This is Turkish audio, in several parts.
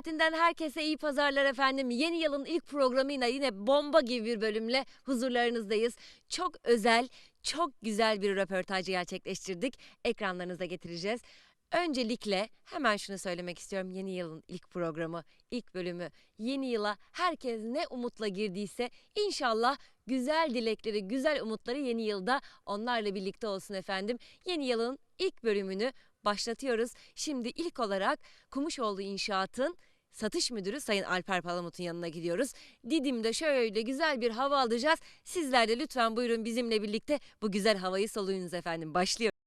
Saatinden herkese iyi pazarlar efendim. Yeni yılın ilk programıyla yine bomba gibi bir bölümle huzurlarınızdayız. Çok özel, çok güzel bir röportaj gerçekleştirdik. Ekranlarınıza getireceğiz. Öncelikle hemen şunu söylemek istiyorum. Yeni yılın ilk programı, ilk bölümü. Yeni yıla herkes ne umutla girdiyse inşallah güzel dilekleri, güzel umutları yeni yılda onlarla birlikte olsun efendim. Yeni yılın ilk bölümünü başlatıyoruz. Şimdi ilk olarak Kumuşoğlu İnşaat'ın satış müdürü Sayın Alper Palamut'un yanına gidiyoruz. Didim'de şöyle güzel bir hava alacağız. Sizler de lütfen buyurun bizimle birlikte bu güzel havayı soluyunuz efendim. Başlıyor.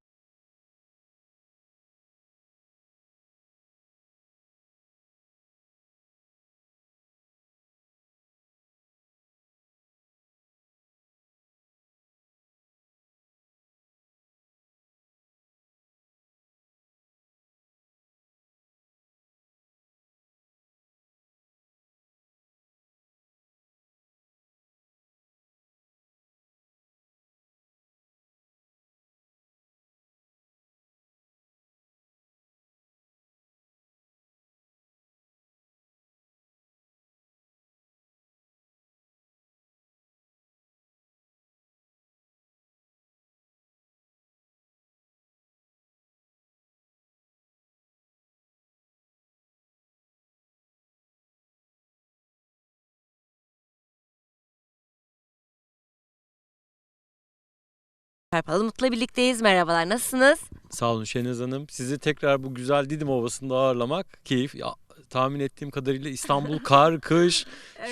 Alper Palamut'la birlikteyiz. Merhabalar nasılsınız? Sağ olun Şeniz Hanım. Sizi tekrar bu güzel Didim Ovası'nda ağırlamak keyif. Ya, tahmin ettiğim kadarıyla İstanbul kar, kış.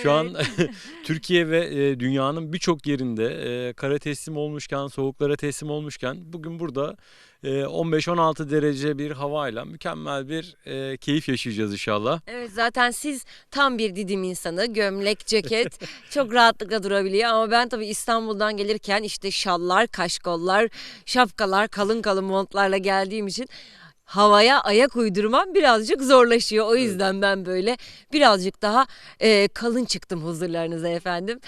Şu an Türkiye ve e, dünyanın birçok yerinde e, kara teslim olmuşken, soğuklara teslim olmuşken bugün burada 15-16 derece bir havayla mükemmel bir e, keyif yaşayacağız inşallah. Evet zaten siz tam bir Didim insanı. Gömlek, ceket çok rahatlıkla durabiliyor. Ama ben tabii İstanbul'dan gelirken işte şallar, kaşkollar, şapkalar, kalın kalın montlarla geldiğim için havaya ayak uydurmam birazcık zorlaşıyor. O yüzden ben böyle birazcık daha e, kalın çıktım huzurlarınıza efendim.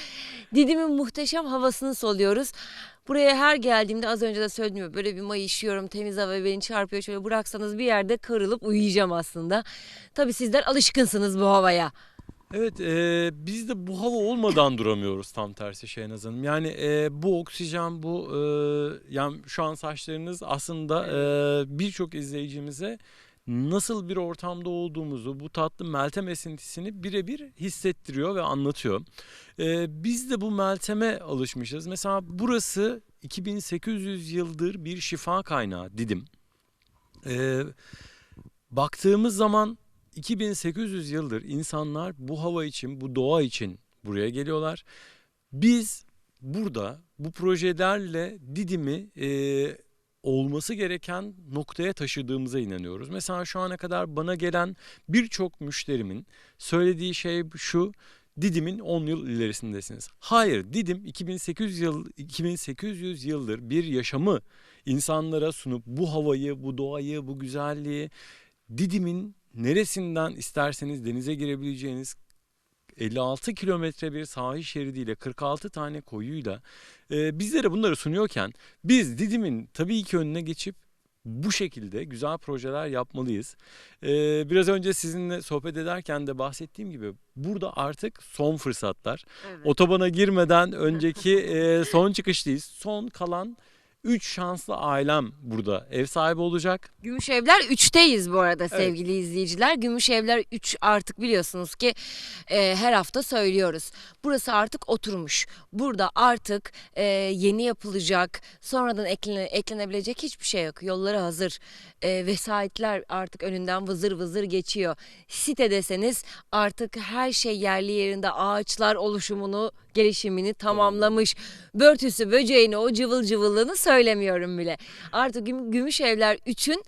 Didim'in muhteşem havasını soluyoruz. Buraya her geldiğimde az önce de söyledim böyle bir mayışıyorum temiz hava beni çarpıyor şöyle bıraksanız bir yerde kırılıp uyuyacağım aslında. Tabii sizler alışkınsınız bu havaya. Evet, e, biz de bu hava olmadan duramıyoruz tam tersi Şehnaz Hanım. Yani e, bu oksijen, bu e, yani şu an saçlarınız aslında e, birçok izleyicimize nasıl bir ortamda olduğumuzu, bu tatlı meltem esintisini birebir hissettiriyor ve anlatıyor. E, biz de bu melteme alışmışız. Mesela burası 2800 yıldır bir şifa kaynağı Didim. E, baktığımız zaman 2800 yıldır insanlar bu hava için, bu doğa için buraya geliyorlar. Biz burada bu projelerle Didim'i e, olması gereken noktaya taşıdığımıza inanıyoruz. Mesela şu ana kadar bana gelen birçok müşterimin söylediği şey şu. Didim'in 10 yıl ilerisindesiniz. Hayır, Didim 2800 yıl 2800 yıldır bir yaşamı insanlara sunup bu havayı, bu doğayı, bu güzelliği Didim'in neresinden isterseniz denize girebileceğiniz 56 kilometre bir sahil şeridiyle 46 tane koyuyla e, bizlere bunları sunuyorken biz Didim'in tabii ki önüne geçip bu şekilde güzel projeler yapmalıyız. E, biraz önce sizinle sohbet ederken de bahsettiğim gibi burada artık son fırsatlar. Otobana girmeden önceki e, son çıkıştayız. Son kalan 3 şanslı ailem burada ev sahibi olacak. Gümüş Evler 3'teyiz bu arada sevgili izleyiciler. Gümüş Evler 3 artık biliyorsunuz ki e, her hafta söylüyoruz. Burası artık oturmuş. Burada artık e, yeni yapılacak, sonradan eklene, eklenebilecek hiçbir şey yok. Yolları hazır. E, vesayetler artık önünden vızır vızır geçiyor. Site deseniz artık her şey yerli yerinde. Ağaçlar oluşumunu, gelişimini tamamlamış. Börtüsü, böceğini, o cıvıl cıvıllığını söylemiyorum bile. Artık Güm- Gümüş Evler 3'ün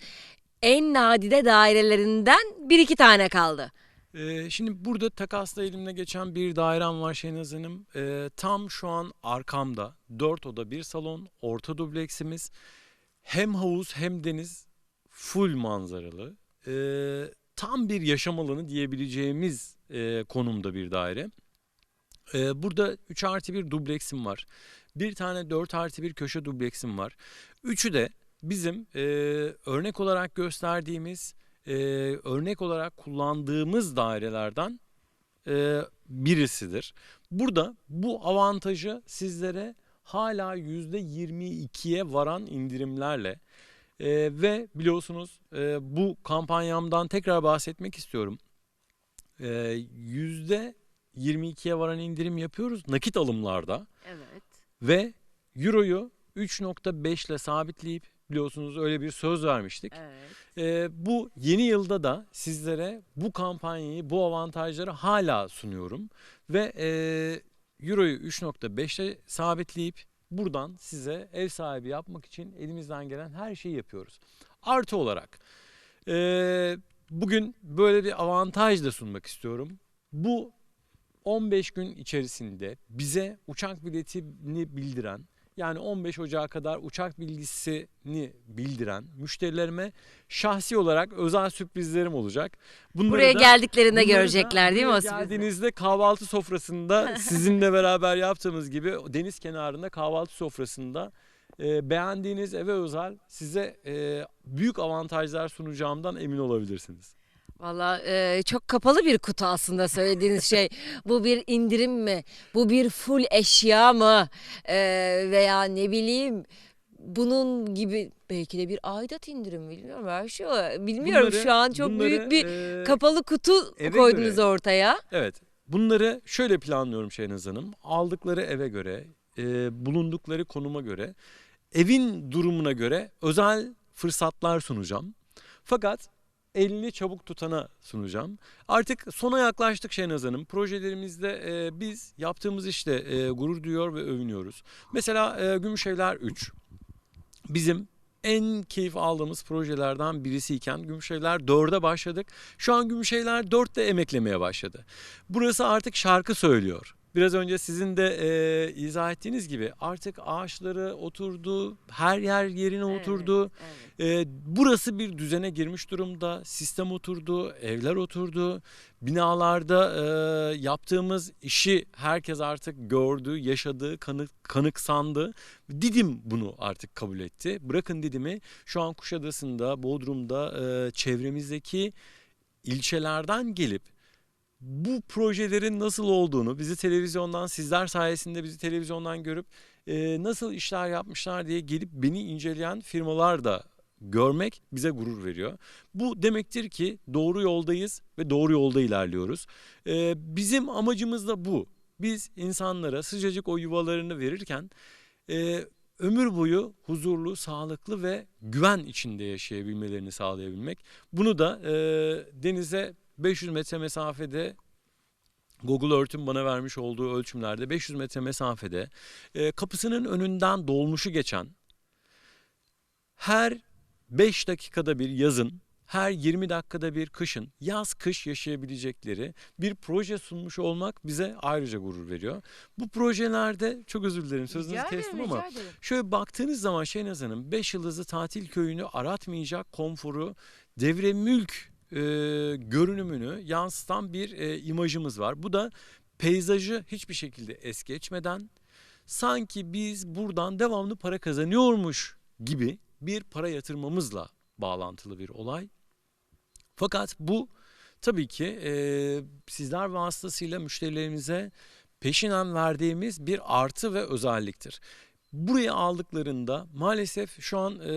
en nadide dairelerinden bir iki tane kaldı. Ee, şimdi burada takasla elimle geçen bir dairem var Şenaz Hanım. Ee, tam şu an arkamda 4 oda bir salon, orta dubleksimiz. Hem havuz hem deniz full manzaralı. Ee, tam bir yaşam alanı diyebileceğimiz e, konumda bir daire. Ee, burada 3 artı bir dubleksim var. Bir tane 4 artı bir köşe dubleksim var. Üçü de bizim e, örnek olarak gösterdiğimiz e, örnek olarak kullandığımız dairelerden e, birisidir. Burada bu avantajı sizlere hala %22'ye varan indirimlerle e, ve biliyorsunuz e, bu kampanyamdan tekrar bahsetmek istiyorum. E, %22'ye varan indirim yapıyoruz nakit alımlarda Evet. ve Euro'yu 3.5 ile sabitleyip biliyorsunuz öyle bir söz vermiştik. Evet. Ee, bu yeni yılda da sizlere bu kampanyayı, bu avantajları hala sunuyorum. Ve e, Euro'yu 3.5'e sabitleyip buradan size ev sahibi yapmak için elimizden gelen her şeyi yapıyoruz. Artı olarak e, bugün böyle bir avantaj da sunmak istiyorum. Bu 15 gün içerisinde bize uçak biletini bildiren yani 15 Ocağı kadar uçak bilgisini bildiren müşterilerime şahsi olarak özel sürprizlerim olacak. Bunları Buraya da- geldiklerinde bunları da görecekler değil mi o sürprizi? Geldiğinizde kahvaltı sofrasında sizinle beraber yaptığımız gibi deniz kenarında kahvaltı sofrasında e, beğendiğiniz eve özel size e, büyük avantajlar sunacağımdan emin olabilirsiniz. Valla e, çok kapalı bir kutu aslında söylediğiniz şey. Bu bir indirim mi? Bu bir full eşya mı? E, veya ne bileyim bunun gibi belki de bir aidat indirimi bilmiyorum her şey o- bilmiyorum Bunları- şu an çok bunları, büyük bir e, kapalı kutu koydunuz göre- ortaya. Evet. Bunları şöyle planlıyorum Şehnaz Hanım. Aldıkları eve göre, e, bulundukları konuma göre, evin durumuna göre özel fırsatlar sunacağım. Fakat elini çabuk tutana sunacağım. Artık sona yaklaştık Şehnaz Hanım. Projelerimizde e, biz yaptığımız işte e, gurur duyuyor ve övünüyoruz. Mesela e, Gümüşevler 3. Bizim en keyif aldığımız projelerden birisiyken Gümüşevler 4'e başladık. Şu an Gümüşevler 4'te emeklemeye başladı. Burası artık şarkı söylüyor. Biraz önce sizin de e, izah ettiğiniz gibi artık ağaçları oturdu, her yer yerine oturdu. E, burası bir düzene girmiş durumda. Sistem oturdu, evler oturdu. Binalarda e, yaptığımız işi herkes artık gördü, yaşadı, kanık, kanıksandı. Didim bunu artık kabul etti. Bırakın Didim'i şu an Kuşadası'nda, Bodrum'da, e, çevremizdeki ilçelerden gelip bu projelerin nasıl olduğunu bizi televizyondan sizler sayesinde bizi televizyondan görüp e, nasıl işler yapmışlar diye gelip beni inceleyen firmalar da görmek bize gurur veriyor. Bu demektir ki doğru yoldayız ve doğru yolda ilerliyoruz. E, bizim amacımız da bu. Biz insanlara sıcacık o yuvalarını verirken e, ömür boyu huzurlu, sağlıklı ve güven içinde yaşayabilmelerini sağlayabilmek. Bunu da e, denize 500 metre mesafede Google Earth'ün bana vermiş olduğu ölçümlerde 500 metre mesafede e, kapısının önünden dolmuşu geçen her 5 dakikada bir yazın her 20 dakikada bir kışın yaz kış yaşayabilecekleri bir proje sunmuş olmak bize ayrıca gurur veriyor. Bu projelerde çok özür dilerim sözünüzü Rica ederim, kestim ama ederim. Şöyle baktığınız zaman Şehnaz Hanım 5 yıldızlı tatil köyünü aratmayacak konforu devre mülk e, görünümünü yansıtan bir e, imajımız var. Bu da peyzajı hiçbir şekilde es geçmeden sanki biz buradan devamlı para kazanıyormuş gibi bir para yatırmamızla bağlantılı bir olay. Fakat bu tabii ki e, sizler vasıtasıyla müşterilerimize peşinen verdiğimiz bir artı ve özelliktir. Buraya aldıklarında maalesef şu an e,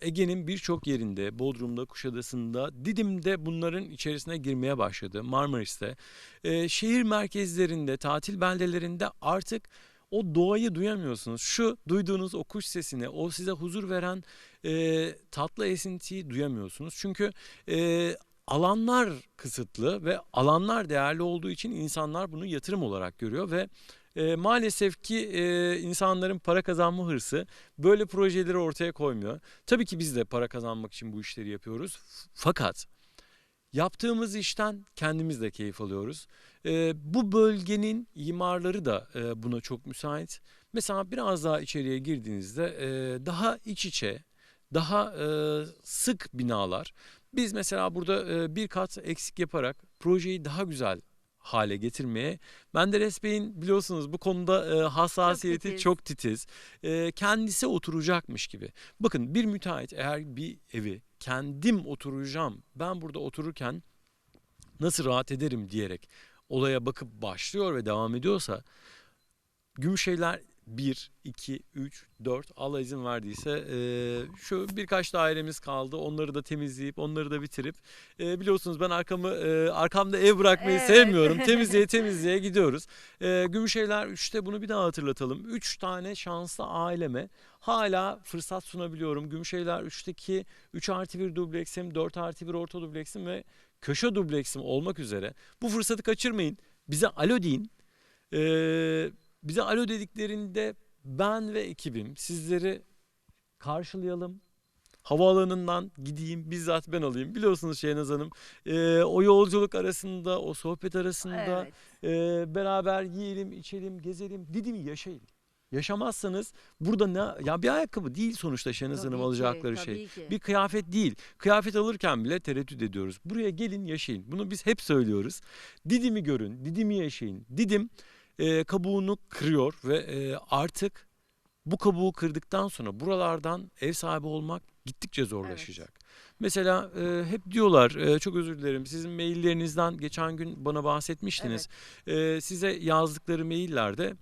Ege'nin birçok yerinde, Bodrum'da, Kuşadası'nda, Didim'de bunların içerisine girmeye başladı. Marmaris'te, e, şehir merkezlerinde, tatil beldelerinde artık o doğayı duyamıyorsunuz. Şu duyduğunuz o kuş sesini, o size huzur veren e, tatlı esintiyi duyamıyorsunuz. Çünkü e, alanlar kısıtlı ve alanlar değerli olduğu için insanlar bunu yatırım olarak görüyor ve e, maalesef ki e, insanların para kazanma hırsı böyle projeleri ortaya koymuyor. Tabii ki biz de para kazanmak için bu işleri yapıyoruz. Fakat yaptığımız işten kendimiz de keyif alıyoruz. E, bu bölgenin imarları da e, buna çok müsait. Mesela biraz daha içeriye girdiğinizde e, daha iç içe, daha e, sık binalar. Biz mesela burada e, bir kat eksik yaparak projeyi daha güzel hale getirmeye. Menderes Bey'in biliyorsunuz bu konuda e, hassasiyeti titiz. çok titiz. E, kendisi oturacakmış gibi. Bakın bir müteahhit eğer bir evi kendim oturacağım ben burada otururken nasıl rahat ederim diyerek olaya bakıp başlıyor ve devam ediyorsa Gümüşeyler 1, 2, 3, 4 Allah izin verdiyse e, şu birkaç dairemiz kaldı. Onları da temizleyip onları da bitirip e, biliyorsunuz ben arkamı e, arkamda ev bırakmayı Evet. sevmiyorum. Temizliğe temizliğe gidiyoruz. E, Gümüşeyler 3'te bunu bir daha hatırlatalım. 3 tane şanslı aileme hala fırsat sunabiliyorum. Gümüşeyler 3'teki 3 artı 1 dubleksim, 4 artı 1 orta dubleksim ve köşe dubleksim olmak üzere. Bu fırsatı kaçırmayın. Bize alo deyin. Ee, bize alo dediklerinde ben ve ekibim sizleri karşılayalım. Havaalanından gideyim bizzat ben alayım. Biliyorsunuz Şehnaz Hanım ee, o yolculuk arasında o sohbet arasında Evet. ee, beraber yiyelim içelim gezelim Didim'i yaşayın. Yaşamazsanız burada ne ya bir ayakkabı değil sonuçta Şehnaz Hanım Tabii ki, alacakları şey. ki. Bir kıyafet değil. Kıyafet alırken bile tereddüt ediyoruz. Buraya gelin yaşayın. Bunu biz hep söylüyoruz. Didim'i görün, Didim'i yaşayın. Didim e, kabuğunu kırıyor ve e, artık bu kabuğu kırdıktan sonra buralardan ev sahibi olmak gittikçe zorlaşacak. Mesela e, hep diyorlar, e, çok özür dilerim sizin maillerinizden geçen gün bana bahsetmiştiniz. E, size yazdıkları maillerde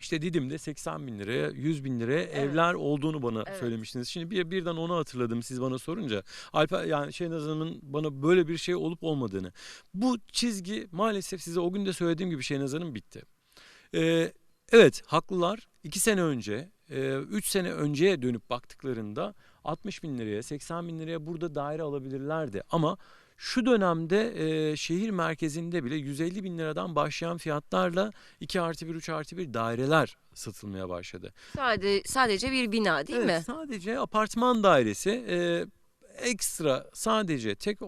işte Didim'de 80 bin liraya, 100 bin liraya evler olduğunu bana Evet. söylemiştiniz. Şimdi bir, birden onu hatırladım siz bana sorunca. Alper yani Şehnaz Hanım'ın bana böyle bir şey olup olmadığını. Bu çizgi maalesef size o gün de söylediğim gibi Şehnaz Hanım bitti. Ee, evet haklılar. 2 sene önce, 3 sene önceye dönüp baktıklarında 60 bin liraya, 80 bin liraya burada daire alabilirlerdi. Ama şu dönemde e, şehir merkezinde bile 150 bin liradan başlayan fiyatlarla 2 artı 1, 3 artı 1 daireler satılmaya başladı. Sadece, sadece bir bina değil Evet, mi? Sadece apartman dairesi e, ekstra sadece tek e,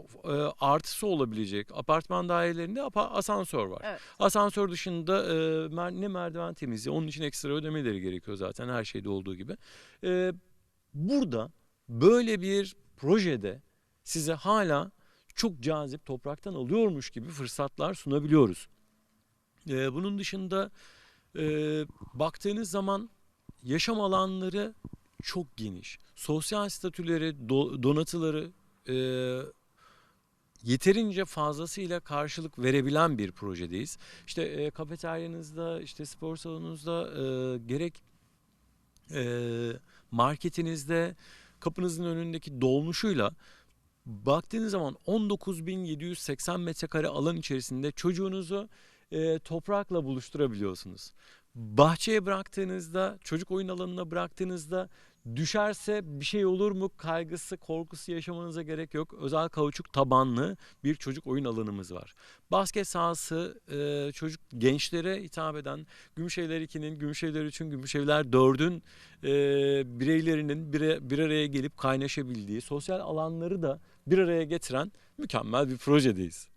artısı olabilecek apartman dairelerinde apa- asansör var. Evet. Asansör dışında e, mer- ne merdiven temizliği onun için ekstra ödemeleri gerekiyor zaten her şeyde olduğu gibi. E, burada böyle bir projede size hala çok cazip topraktan alıyormuş gibi fırsatlar sunabiliyoruz. E, bunun dışında e, baktığınız zaman yaşam alanları çok geniş. Sosyal statüleri, do- donatıları e, yeterince fazlasıyla karşılık verebilen bir projedeyiz. İşte e, kafeteryanızda, işte spor salonunuzda e, gerek e, marketinizde kapınızın önündeki dolmuşuyla baktığınız zaman 19.780 metrekare alan içerisinde çocuğunuzu e, toprakla buluşturabiliyorsunuz. Bahçeye bıraktığınızda, çocuk oyun alanına bıraktığınızda düşerse bir şey olur mu kaygısı, korkusu yaşamanıza gerek yok. Özel kauçuk tabanlı bir çocuk oyun alanımız var. Basket sahası e, çocuk gençlere hitap eden Gümüşevler 2'nin, Gümüşevler 3'ün, Gümüşevler 4'ün e, bireylerinin bir, bir araya gelip kaynaşabildiği, sosyal alanları da bir araya getiren mükemmel bir projedeyiz.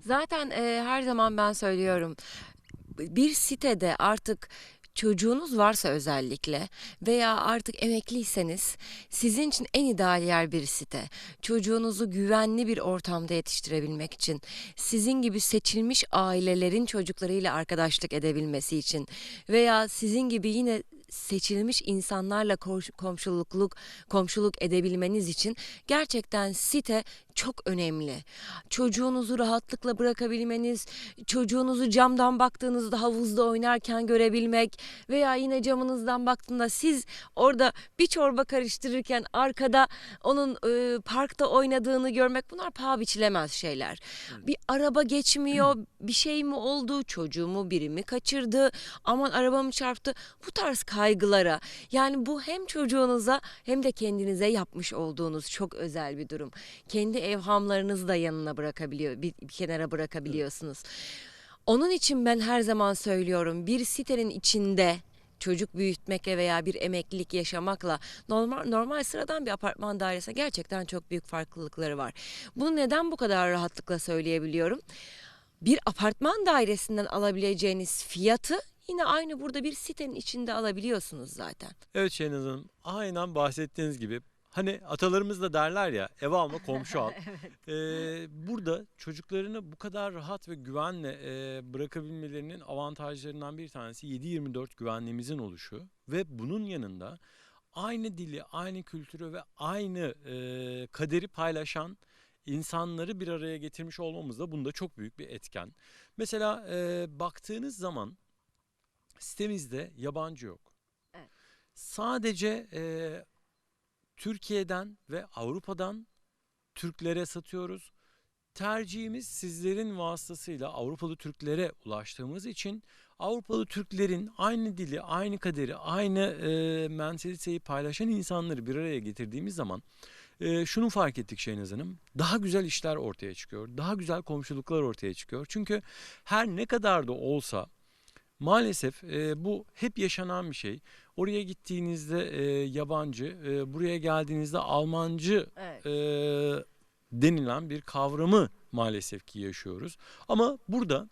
Zaten e, her zaman ben söylüyorum bir sitede artık çocuğunuz varsa özellikle veya artık emekliyseniz sizin için en ideal yer bir site. Çocuğunuzu güvenli bir ortamda yetiştirebilmek için, sizin gibi seçilmiş ailelerin çocuklarıyla arkadaşlık edebilmesi için veya sizin gibi yine seçilmiş insanlarla komşulukluk komşuluk edebilmeniz için gerçekten site çok önemli. Çocuğunuzu rahatlıkla bırakabilmeniz, çocuğunuzu camdan baktığınızda havuzda oynarken görebilmek veya yine camınızdan baktığında siz orada bir çorba karıştırırken arkada onun e, parkta oynadığını görmek bunlar paha biçilemez şeyler. Bir araba geçmiyor, bir şey mi oldu, çocuğumu biri mi kaçırdı, aman arabamı çarptı. Bu tarz kaygılara yani bu hem çocuğunuza hem de kendinize yapmış olduğunuz çok özel bir durum. Kendi evhamlarınızı da yanına bırakabiliyor, bir, bir kenara bırakabiliyorsunuz. Onun için ben her zaman söylüyorum bir sitenin içinde çocuk büyütmekle veya bir emeklilik yaşamakla normal normal sıradan bir apartman dairesine gerçekten çok büyük farklılıkları var. Bunu neden bu kadar rahatlıkla söyleyebiliyorum? Bir apartman dairesinden alabileceğiniz fiyatı yine aynı burada bir sitenin içinde alabiliyorsunuz zaten. Evet Şehnaz Hanım aynen bahsettiğiniz gibi Hani atalarımız da derler ya ev alma komşu al. Ee, burada çocuklarını bu kadar rahat ve güvenle e, bırakabilmelerinin avantajlarından bir tanesi 7-24 güvenliğimizin oluşu ve bunun yanında aynı dili, aynı kültürü ve aynı e, kaderi paylaşan insanları bir araya getirmiş olmamız da bunda çok büyük bir etken. Mesela e, baktığınız zaman sitemizde yabancı yok. Evet. Sadece e, Türkiye'den ve Avrupa'dan Türklere satıyoruz. Tercihimiz sizlerin vasıtasıyla Avrupalı Türklere ulaştığımız için Avrupalı Türklerin aynı dili, aynı kaderi, aynı e, mentaliteyi paylaşan insanları bir araya getirdiğimiz zaman e, şunu fark ettik Şeynaz Hanım. Daha güzel işler ortaya çıkıyor. Daha güzel komşuluklar ortaya çıkıyor. Çünkü her ne kadar da olsa maalesef e, bu hep yaşanan bir şey. Oraya gittiğinizde e, yabancı, e, buraya geldiğinizde Almancı Evet. e, denilen bir kavramı maalesef ki yaşıyoruz. Ama burada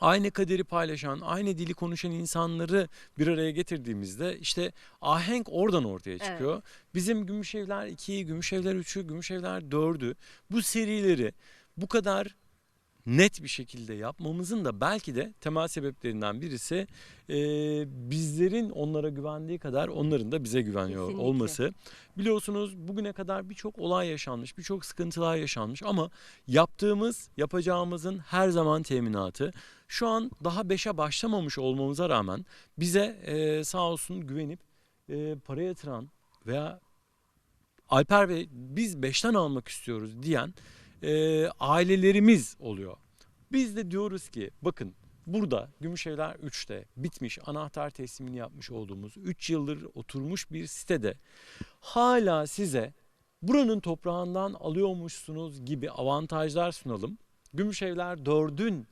aynı kaderi paylaşan, aynı dili konuşan insanları bir araya getirdiğimizde işte ahenk oradan ortaya çıkıyor. Bizim Gümüşevler 2'yi, Gümüşevler 3'ü, Gümüşevler 4'ü bu serileri bu kadar net bir şekilde yapmamızın da belki de temel sebeplerinden birisi e, bizlerin onlara güvendiği kadar onların da bize güveniyor Kesinlikle. olması. Biliyorsunuz bugüne kadar birçok olay yaşanmış, birçok sıkıntılar yaşanmış ama yaptığımız, yapacağımızın her zaman teminatı. Şu an daha 5'e başlamamış olmamıza rağmen bize e, sağ olsun güvenip e, para yatıran veya Alper Bey biz 5'ten almak istiyoruz diyen e, ailelerimiz oluyor. Biz de diyoruz ki bakın burada Gümüşevler 3'te bitmiş anahtar teslimini yapmış olduğumuz 3 yıldır oturmuş bir sitede hala size buranın toprağından alıyormuşsunuz gibi avantajlar sunalım. Gümüşevler 4'ün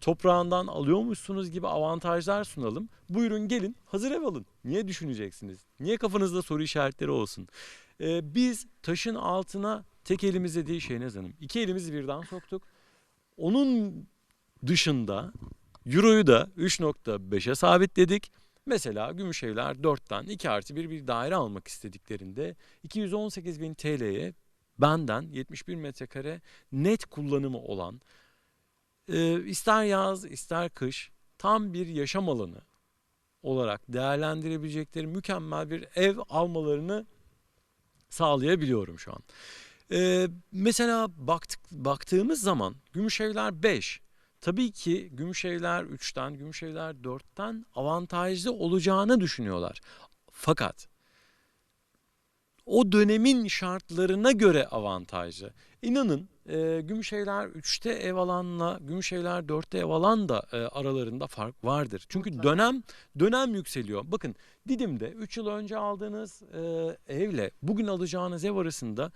toprağından alıyormuşsunuz gibi avantajlar sunalım. Buyurun gelin hazır ev alın. Niye düşüneceksiniz? Niye kafanızda soru işaretleri olsun? Ee, biz taşın altına tek elimizle değil Şeynaz Hanım. iki elimizi birden soktuk. Onun dışında Euro'yu da 3.5'e sabitledik. Mesela Gümüşevler 4'ten 2 artı 1 bir daire almak istediklerinde 218 bin TL'ye benden 71 metrekare net kullanımı olan e, ister yaz ister kış tam bir yaşam alanı olarak değerlendirebilecekleri mükemmel bir ev almalarını sağlayabiliyorum şu an. Ee, mesela baktık, baktığımız zaman Gümüşevler 5. Tabii ki Gümüşevler 3'ten, Gümüşevler 4'ten avantajlı olacağını düşünüyorlar. Fakat o dönemin şartlarına göre avantajlı. İnanın e, Gümüşevler 3'te ev alanla Gümüşevler 4'te ev alan da e, aralarında fark vardır. Çünkü dönem dönem yükseliyor. Bakın Didim'de 3 yıl önce aldığınız e, evle bugün alacağınız ev arasında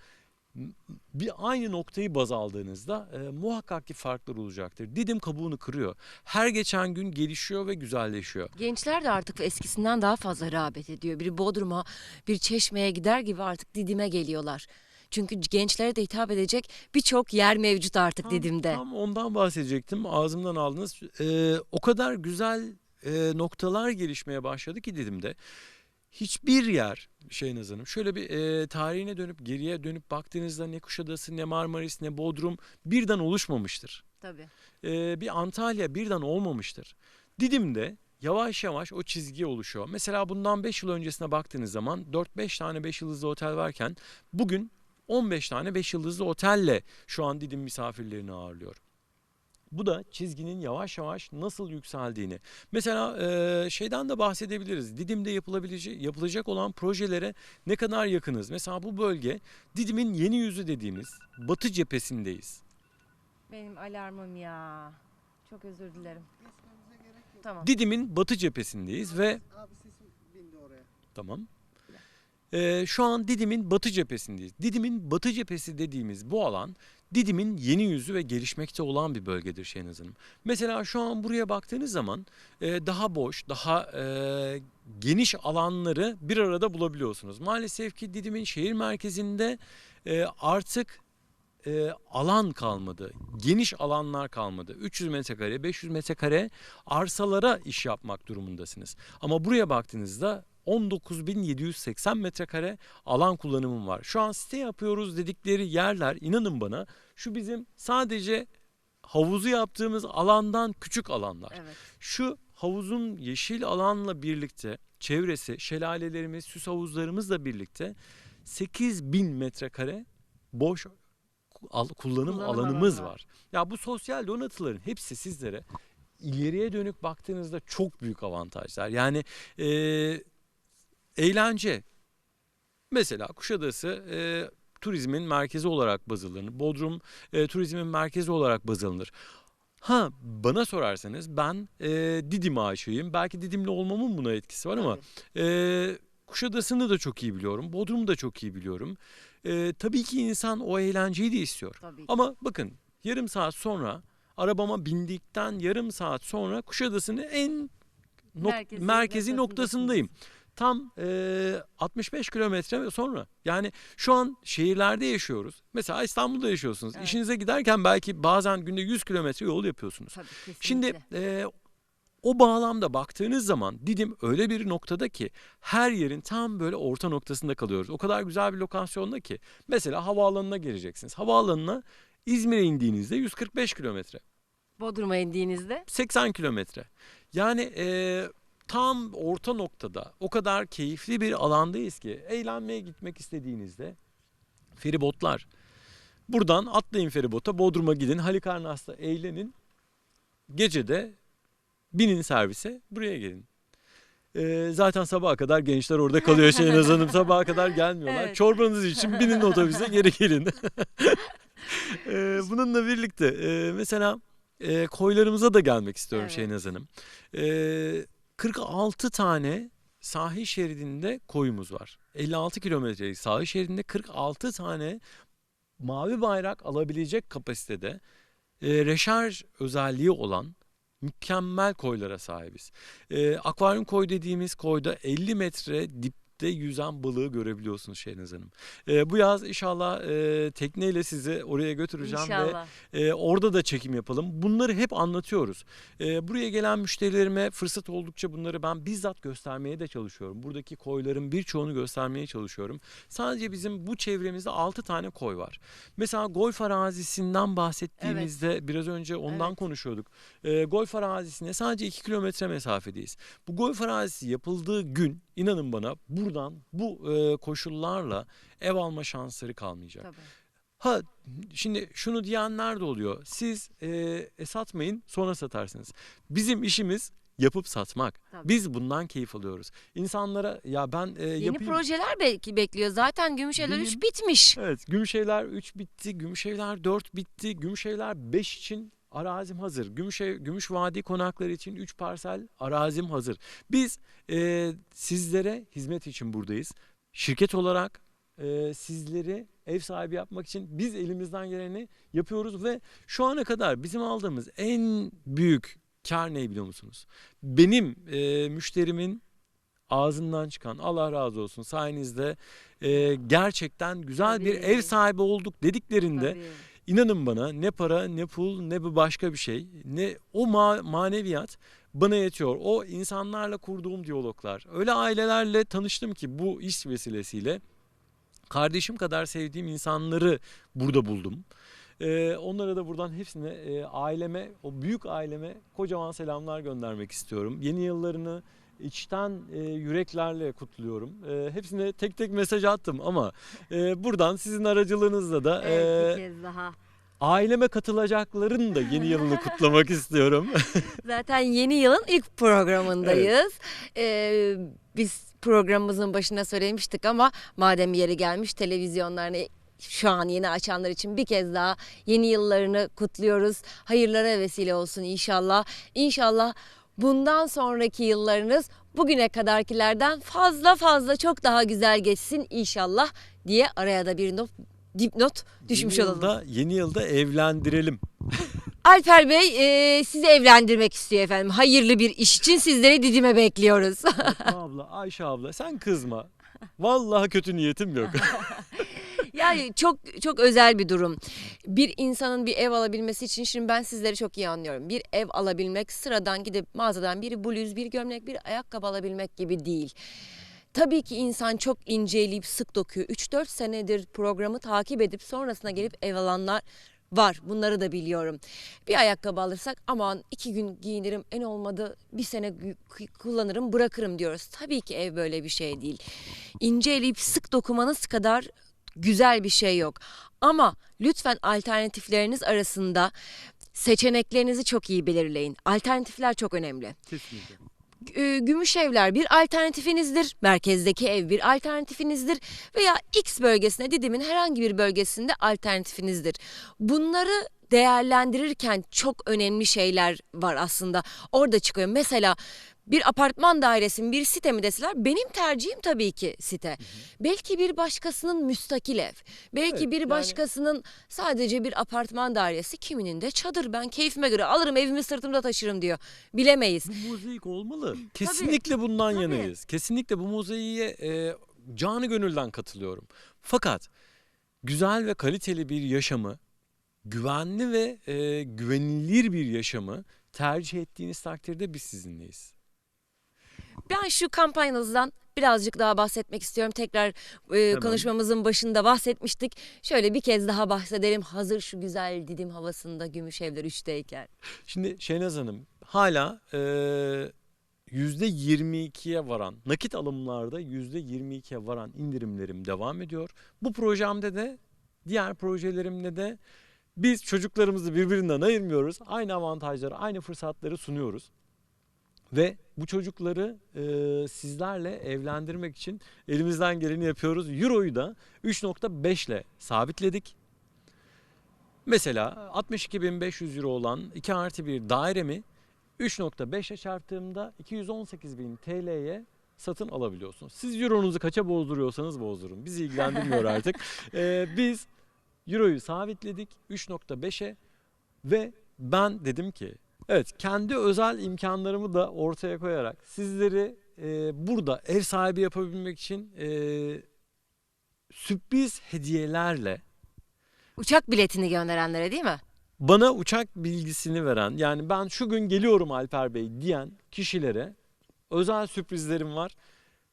bir aynı noktayı baz aldığınızda e, muhakkak ki farklar olacaktır. Didim kabuğunu kırıyor. Her geçen gün gelişiyor ve güzelleşiyor. Gençler de artık eskisinden daha fazla rağbet ediyor. Biri Bodrum'a, bir Çeşme'ye gider gibi artık Didim'e geliyorlar. Çünkü gençlere de hitap edecek birçok yer mevcut artık Tam- Didim'de. Tam ondan bahsedecektim. Ağzımdan aldınız. Ee, o kadar güzel e, noktalar gelişmeye başladı ki Didim'de. Hiçbir yer Şeynaz Hanım şöyle bir e, tarihine dönüp geriye dönüp baktığınızda ne Kuşadası ne Marmaris ne Bodrum birden oluşmamıştır. Tabii. Ee, bir Antalya birden olmamıştır. Didim'de yavaş yavaş o çizgi oluşuyor. Mesela bundan 5 yıl öncesine baktığınız zaman 4-5 tane 5 yıldızlı otel varken bugün 15 tane 5 yıldızlı otelle şu an Didim misafirlerini ağırlıyor. Bu da çizginin yavaş yavaş nasıl yükseldiğini. Mesela e, şeyden de bahsedebiliriz. Didim'de yapılabilecek yapılacak olan projelere ne kadar yakınız? Mesela bu bölge Didim'in yeni yüzü dediğimiz batı cephesindeyiz. Benim alarmım ya. Çok özür dilerim. Tamam. Didim'in batı cephesindeyiz ve Abi sesim bindi oraya. Tamam. Ee, şu an Didim'in batı cephesindeyiz. Didim'in batı cephesi dediğimiz bu alan Didim'in yeni yüzü ve gelişmekte olan bir bölgedir Şenaz Hanım. Mesela şu an buraya baktığınız zaman e, daha boş, daha e, geniş alanları bir arada bulabiliyorsunuz. Maalesef ki Didim'in şehir merkezinde e, artık e, alan kalmadı. Geniş alanlar kalmadı. 300 metrekare, 500 metrekare arsalara iş yapmak durumundasınız. Ama buraya baktığınızda 19.780 metrekare alan kullanımım var. Şu an site yapıyoruz dedikleri yerler inanın bana şu bizim sadece havuzu yaptığımız alandan küçük alanlar. Evet. Şu havuzun yeşil alanla birlikte çevresi, şelalelerimiz, süs havuzlarımızla birlikte 8000 metrekare boş al- kullanım, Kullanım alanımız alanı var. var. Ya bu sosyal donatıların hepsi sizlere ileriye dönük baktığınızda çok büyük avantajlar. Yani e, eğlence mesela Kuşadası e, turizmin merkezi olarak baz alınır. Bodrum e, turizmin merkezi olarak baz alınır. Ha bana sorarsanız ben e, Didim aşığıyım. Belki Didimli olmamın buna etkisi var ama e, Kuşadası'nı da çok iyi biliyorum. Bodrum'u da çok iyi biliyorum. E, tabii ki insan o eğlenceyi de istiyor. Tabii. Ama bakın yarım saat sonra arabama bindikten yarım saat sonra Kuşadası'nın en nok- Merkezi noktasındayım. Tam e, 65 kilometre sonra. Yani şu an şehirlerde yaşıyoruz. Mesela İstanbul'da yaşıyorsunuz. Evet. İşinize giderken belki bazen günde 100 kilometre yol yapıyorsunuz. Tabii, kesinlikle. Şimdi e, o bağlamda baktığınız zaman Didim öyle bir noktada ki her yerin tam böyle orta noktasında kalıyoruz. O kadar güzel bir lokasyonda ki. Mesela havaalanına geleceksiniz. Havaalanına İzmir'e indiğinizde 145 kilometre. Bodrum'a indiğinizde 80 kilometre. Yani e, tam orta noktada o kadar keyifli bir alandayız ki eğlenmeye gitmek istediğinizde feribotlar. Buradan atlayın feribota Bodrum'a gidin Halikarnas'ta eğlenin. Gecede binin servise buraya gelin. E, zaten sabaha kadar gençler orada kalıyor Şehnaz Hanım. Sabaha kadar gelmiyorlar. Evet. Çorbanız için binin otobüse geri gelin. E, bununla birlikte e, mesela e, koylarımıza da gelmek istiyorum Evet. Şehnaz Hanım. E, 46 tane sahil şeridinde koyumuz var. 56 kilometrelik sahil şeridinde 46 tane mavi bayrak alabilecek kapasitede e, reşarj özelliği olan mükemmel koylara sahibiz. E, akvaryum koy dediğimiz koyda 50 metre dipte yüzen balığı görebiliyorsunuz Şehnaz Hanım. E, bu yaz inşallah e, tekneyle sizi oraya götüreceğim ve inşallah. ee, orada da çekim yapalım. Bunları hep anlatıyoruz. Ee, buraya gelen müşterilerime fırsat oldukça bunları ben bizzat göstermeye de çalışıyorum. Buradaki koyların birçoğunu göstermeye çalışıyorum. Sadece bizim bu çevremizde 6 tane koy var. Mesela golf arazisinden bahsettiğimizde biraz önce ondan Evet. konuşuyorduk. Ee, golf arazisine sadece 2 kilometre mesafedeyiz. Bu golf arazisi yapıldığı gün inanın bana buradan bu e, koşullarla ev alma şansları kalmayacak. Tabii. Ha şimdi şunu diyenler de oluyor. Siz e, e, satmayın sonra satarsınız. Bizim işimiz yapıp satmak. Tabii. Biz bundan keyif alıyoruz. İnsanlara ya ben e, Yeni yapayım. projeler belki bekliyor. Zaten Gümüşevler 3 Benim- bitmiş. Evet Gümüşevler 3 bitti. Gümüşevler 4 bitti. Gümüşevler 5 için arazim hazır. Gümüşev, Gümüş Vadi konakları için 3 parsel arazim hazır. Biz e, sizlere hizmet için buradayız. Şirket olarak e, sizleri ev sahibi yapmak için biz elimizden geleni yapıyoruz ve şu ana kadar bizim aldığımız en büyük kar ne biliyor musunuz? Benim e, müşterimin ağzından çıkan Allah razı olsun sayenizde e, gerçekten güzel bir Tabii. ev sahibi olduk dediklerinde Tabii. İnanın bana ne para ne pul ne bir başka bir şey ne o ma- maneviyat bana yetiyor. O insanlarla kurduğum diyaloglar. Öyle ailelerle tanıştım ki bu iş vesilesiyle kardeşim kadar sevdiğim insanları burada buldum. Ee, onlara da buradan hepsine e, aileme, o büyük aileme kocaman selamlar göndermek istiyorum. Yeni yıllarını içten e, yüreklerle kutluyorum. E, hepsine tek tek mesaj attım ama e, buradan sizin aracılığınızla da e, Evet, bir kez daha. aileme katılacakların da yeni yılını kutlamak istiyorum. Zaten yeni yılın ilk programındayız. Ee, biz programımızın başında söylemiştik ama madem yeri gelmiş televizyonlarını şu an yeni açanlar için bir kez daha yeni yıllarını kutluyoruz. Hayırlara vesile olsun inşallah. İnşallah bundan sonraki yıllarınız bugüne kadarkilerden fazla fazla çok daha güzel geçsin inşallah diye araya da bir not, dipnot düşmüş yeni olalım. yılda, yeni yılda evlendirelim. Alper Bey e, sizi evlendirmek istiyor efendim. Hayırlı bir iş için sizleri Didim'e bekliyoruz. Fatma abla, Ayşe abla sen kızma. Vallahi kötü niyetim yok. yani çok çok özel bir durum. Bir insanın bir ev alabilmesi için şimdi ben sizleri çok iyi anlıyorum. Bir ev alabilmek sıradan gidip mağazadan bir bluz, bir gömlek, bir ayakkabı alabilmek gibi değil. Tabii ki insan çok inceleyip sık dokuyor. 3-4 senedir programı takip edip sonrasına gelip ev alanlar var. Bunları da biliyorum. Bir ayakkabı alırsak aman iki gün giyinirim en olmadı bir sene kullanırım bırakırım diyoruz. Tabii ki ev böyle bir şey değil. İnce eleyip sık dokumanız kadar güzel bir şey yok. Ama lütfen alternatifleriniz arasında seçeneklerinizi çok iyi belirleyin. Alternatifler çok önemli. Kesinlikle. e, gümüş evler bir alternatifinizdir. Merkezdeki ev bir alternatifinizdir. Veya X bölgesine Didim'in herhangi bir bölgesinde alternatifinizdir. Bunları değerlendirirken çok önemli şeyler var aslında. Orada çıkıyor. Mesela bir apartman dairesi mi bir site mi deseler benim tercihim tabii ki site. Belki bir başkasının müstakil ev. Belki Evet, bir yani- başkasının sadece bir apartman dairesi kiminin de çadır. Ben keyfime göre alırım evimi sırtımda taşırım diyor. Bilemeyiz. Bu mozaik olmalı. Kesinlikle bundan Tabii. yanayız. Kesinlikle bu mozaiğe e, canı gönülden katılıyorum. Fakat güzel ve kaliteli bir yaşamı, güvenli ve e, güvenilir bir yaşamı tercih ettiğiniz takdirde biz sizinleyiz. Ben şu kampanyanızdan birazcık daha bahsetmek istiyorum. Tekrar e, konuşmamızın başında bahsetmiştik. Şöyle bir kez daha bahsedelim. Hazır şu güzel Didim havasında Gümüşevler 3'teyken. Şimdi Şenaz Hanım hala e, %22'ye varan nakit alımlarda %22'ye varan indirimlerim devam ediyor. Bu projemde de diğer projelerimde de biz çocuklarımızı birbirinden ayırmıyoruz. Aynı avantajları, aynı fırsatları sunuyoruz. Ve bu çocukları e, sizlerle evlendirmek için elimizden geleni yapıyoruz. Euro'yu da 3.5 ile sabitledik. Mesela 62.500 euro olan 2 artı bir dairemi 3.5'e çarptığımda 218.000 TL'ye satın alabiliyorsunuz. Siz euronuzu kaça bozduruyorsanız bozdurun. Bizi ilgilendirmiyor artık. Ee, biz euroyu sabitledik 3.5'e ve ben dedim ki evet kendi özel imkanlarımı da ortaya koyarak sizleri e, burada ev sahibi yapabilmek için e, sürpriz hediyelerle Uçak biletini gönderenlere değil mi? bana uçak bilgisini veren yani ben şu gün geliyorum Alper Bey diyen kişilere özel sürprizlerim var.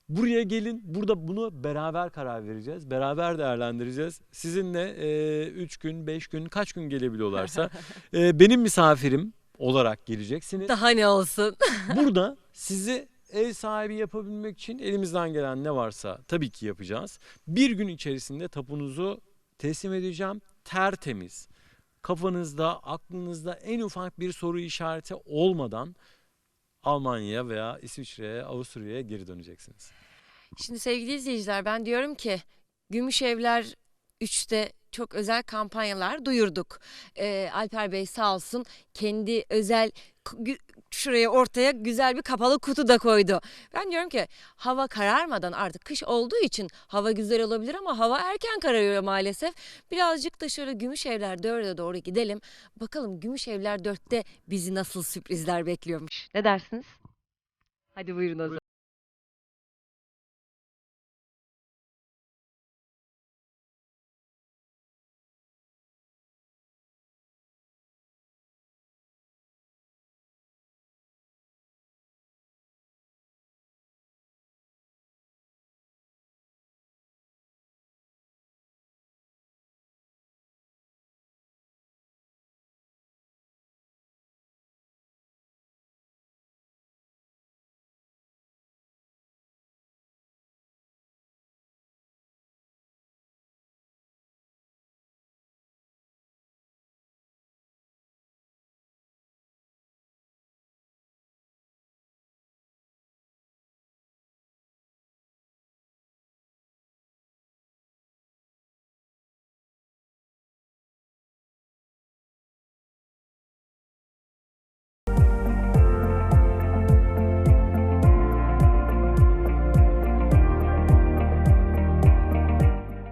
Buraya gelin burada bunu beraber karar vereceğiz. Beraber değerlendireceğiz. Sizinle 3 gün 5 gün kaç gün gelebiliyorlarsa e, benim misafirim olarak geleceksiniz. Daha ne olsun? Burada sizi ev sahibi yapabilmek için elimizden gelen ne varsa tabii ki yapacağız. Bir gün içerisinde tapunuzu teslim edeceğim. Tertemiz. Kafanızda, aklınızda en ufak bir soru işareti olmadan Almanya'ya veya İsviçre'ye, Avusturya'ya geri döneceksiniz. Şimdi sevgili izleyiciler ben diyorum ki Gümüşevler 3'te çok özel kampanyalar duyurduk. Ee, Alper Bey sağ olsun kendi özel şuraya ortaya güzel bir kapalı kutu da koydu. Ben diyorum ki hava kararmadan artık kış olduğu için hava güzel olabilir ama hava erken kararıyor maalesef. Birazcık da şöyle Gümüşevler 4'e doğru gidelim. Bakalım Gümüşevler 4'te bizi nasıl sürprizler bekliyormuş. Ne dersiniz? Hadi buyurun o zaman.